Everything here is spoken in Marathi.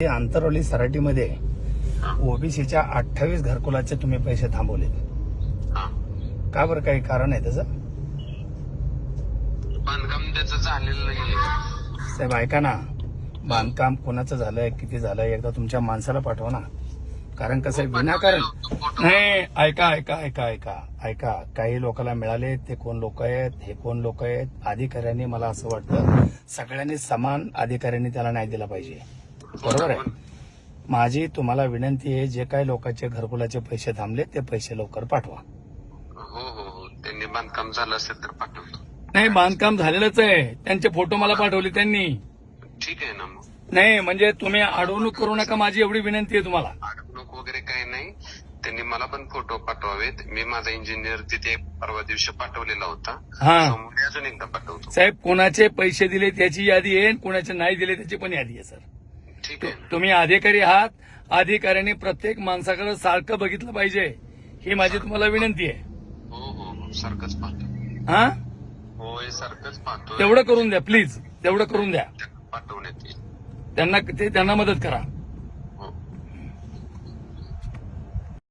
हे आंतरवली सराटीमध्ये ओबीसीच्या अठ्ठावीस घरकुलाचे तुम्ही पैसे थांबवले का बरं काही कारण आहे त्याचं? बांधकाम त्याचं झालेलं नाहीये साहेब ऐका ना. बांधकाम कोणाचं झालंय किती झालंय एकदा तुमच्या माणसाला पाठवा ना. कारण कसं आहे विनाकारण नाही ऐका ऐका ऐका ऐका. ऐका काही लोकांना मिळाले ते कोण लोक आहेत हे कोण लोक आहेत? अधिकाऱ्यांनी मला असं वाटतं सगळ्यांनी समान अधिकाऱ्यांनी त्याला न्याय दिला पाहिजे. बरोबर आहे. माझी तुम्हाला विनंती आहे जे काही लोकांचे घरकुलाचे पैसे थांबले ते पैसे लवकर पाठवा. हो हो हो. त्यांनी बांधकाम झालं असेल तर पाठवतो नाही बांधकाम झालेलंच आहे. त्यांचे फोटो मला पाठवले त्यांनी. ठीक आहे ना मग. नाही म्हणजे तुम्ही अडवणूक करू नका माझी एवढी विनंती आहे तुम्हाला. अडवणूक वगैरे काही नाही. त्यांनी मला पण फोटो पाठवावेत. मी माझा इंजिनियर तिथे परवा दिवशी पाठवलेला होता. हा. सोमवारी अजून एकदा पाठवतो. साहेब कोणाचे पैसे दिले त्याची यादी आहे कोणाचे नाही दिले त्याची पण यादी आहे सर. तुम्ही अधिकारी आहात. अधिकाऱ्यांनी प्रत्येक माणसाकडे सारखं बघितलं पाहिजे. ही माझी तुम्हाला विनंती आहे. हो हो हो. सारखंच पाहतो. हा? होय सारखंच पाहतो तेवढं करून द्या प्लीज. तेवढं करून द्या. पाठवण्यात त्यांना ते त्यांना मदत करा.